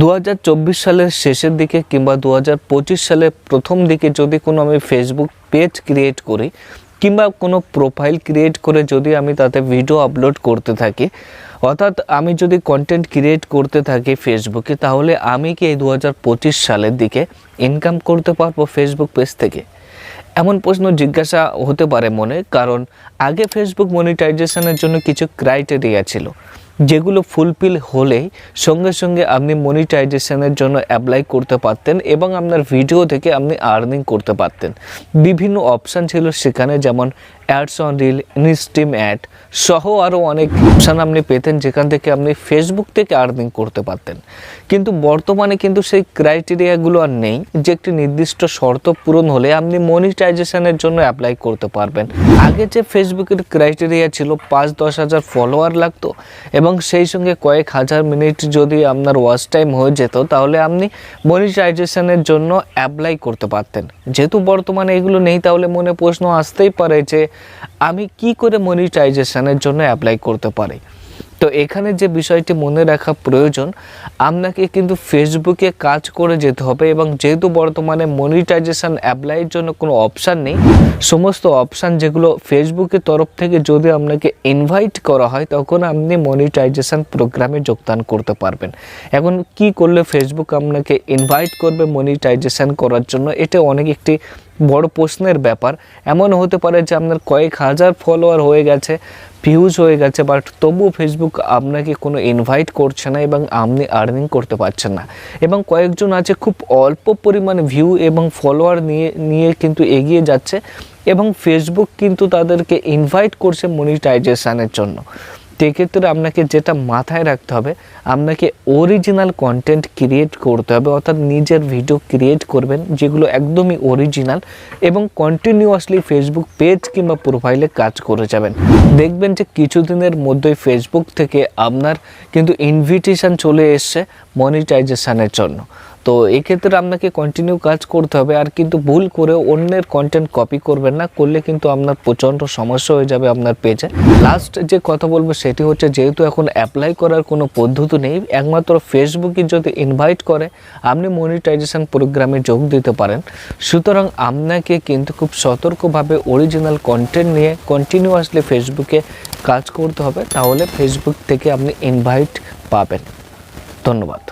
দু হাজার চব্বিশ সালের শেষের দিকে কিংবা দু হাজার পঁচিশ সালের প্রথম দিকে যদি কোনো আমি ফেসবুক পেজ ক্রিয়েট করি, কিংবা কোনো প্রোফাইল ক্রিয়েট করে যদি আমি তাতে ভিডিও আপলোড করতে থাকি, অর্থাৎ আমি যদি কন্টেন্ট ক্রিয়েট করতে থাকি ফেসবুকে তাহলে আমি কি এই দু হাজার পঁচিশ সালের দিকে ইনকাম করতে পারব ফেসবুক পেজ থেকে? এমন প্রশ্ন জিজ্ঞাসা হতে পারে মনে, কারণ আগে ফেসবুক মনিটাইজেশনের জন্য কিছু ক্রাইটেরিয়া ছিল। যেগুলো ফুলফিল হলেই সঙ্গে সঙ্গে আপনি মনিটাইজেশনের জন্য অ্যাপ্লাই করতে পারতেন এবং আপনার ভিডিও থেকে আপনি আর্নিং করতে পারতেন। বিভিন্ন অপশান ছিল সেখানে, যেমন ads on reel in stream ad সহ আরও অনেক অপশান আপনি পেতেন যেখান থেকে আপনি ফেসবুক থেকে আর্নিং করতে পারতেন। কিন্তু বর্তমানে কিন্তু সেই ক্রাইটেরিয়াগুলো আর নেই যে একটি নির্দিষ্ট শর্ত পূরণ হলে আপনি মনিটাইজেশনের জন্য অ্যাপ্লাই করতে পারবেন। আগে যে ফেসবুকের ক্রাইটেরিয়া ছিল, পাঁচ দশ হাজার ফলোয়ার লাগতো এবং সেই সঙ্গে কয়েক হাজার মিনিট যদি আপনার ওয়াচ টাইম হয়ে যেত, তাহলে আপনি মনিটাইজেশনের জন্য অ্যাপ্লাই করতে পারতেন। যেহেতু বর্তমানে এগুলো নেই, তাহলে মনে প্রশ্ন আসতেই পারে যে আমি কি করে মনিটাইজেশনের জন্য অ্যাপ্লাই করতে পারি? এখানে যে বিষয়টি মনে রাখা প্রয়োজন, আপনাকে কিন্তু ফেসবুকে কাজ করে যেতে হবে এবং যেহেতু বর্তমানে মনিটাইজেশান অ্যাপ্লাইয়ের জন্য কোনো অপশান নেই, সমস্ত অপশান যেগুলো ফেসবুকের তরফ থেকে যদি আপনাকে ইনভাইট করা হয়, তখন আপনি মনিটাইজেশান প্রোগ্রামে যোগদান করতে পারবেন। এখন কি করলে ফেসবুক আপনাকে ইনভাইট করবে মনিটাইজেশান করার জন্য, এটা অনেক একটি বড় প্রশ্নের ব্যাপার। এমন হতে পারে যে আপনার কয়েক হাজার ফলোয়ার হয়ে গেছে ভিউজ হয়ে গেছে বাট তবুও ফেসবুক আপনাকে কোনো ইনভাইট করছে না এবং আপনি আর্নিং করতে পারছেন না। এবং কয়েকজন আছে খুব অল্প পরিমাণে ভিউ এবং ফলোয়ার নিয়ে নিয়ে কিন্তু এগিয়ে যাচ্ছে এবং ফেসবুক কিন্তু তাদেরকে ইনভাইট করছে মনিটাইজেশনের জন্য। সেক্ষেত্রে আপনাকে যেটা মাথায় রাখতে হবে, আপনাকে অরিজিনাল কন্টেন্ট ক্রিয়েট করতে হবে, অর্থাৎ নিজের ভিডিও ক্রিয়েট করবেন, যেগুলো একদমই অরিজিনাল এবং কন্টিনিউয়াসলি ফেসবুক পেজ কিংবা প্রোফাইলে কাজ করে যাবেন। দেখবেন যে কিছুদিনের মধ্যেই ফেসবুক থেকে আপনার কিন্তু ইনভিটেশন চলে এসছে মনিটাইজেশনের জন্য। তো এক্ষেত্রে আপনাকে কন্টিনিউ কাজ করতে হবে আর কিন্তু ভুল করে অন্যের কন্টেন্ট কপি করবেন না, করলে কিন্তু আপনার প্রচণ্ড সমস্যা হয়ে যাবে আপনার পেজে লাস্ট যে কথা বলব সেটি হচ্ছে যেহেতু এখন অ্যাপ্লাই করার কোনো পদ্ধতি নেই, একমাত্র ফেসবুকে যদি ইনভাইট করে, আপনি মনিটাইজেশন প্রোগ্রামে যোগ দিতে পারেন। সুতরাং আপনাকে কিন্তু খুব সতর্কভাবে অরিজিনাল কন্টেন্ট নিয়ে কন্টিনিউয়াসলি ফেসবুকে কাজ করতে হবে, তাহলে ফেসবুক থেকে আপনি ইনভাইট পাবেন। ধন্যবাদ।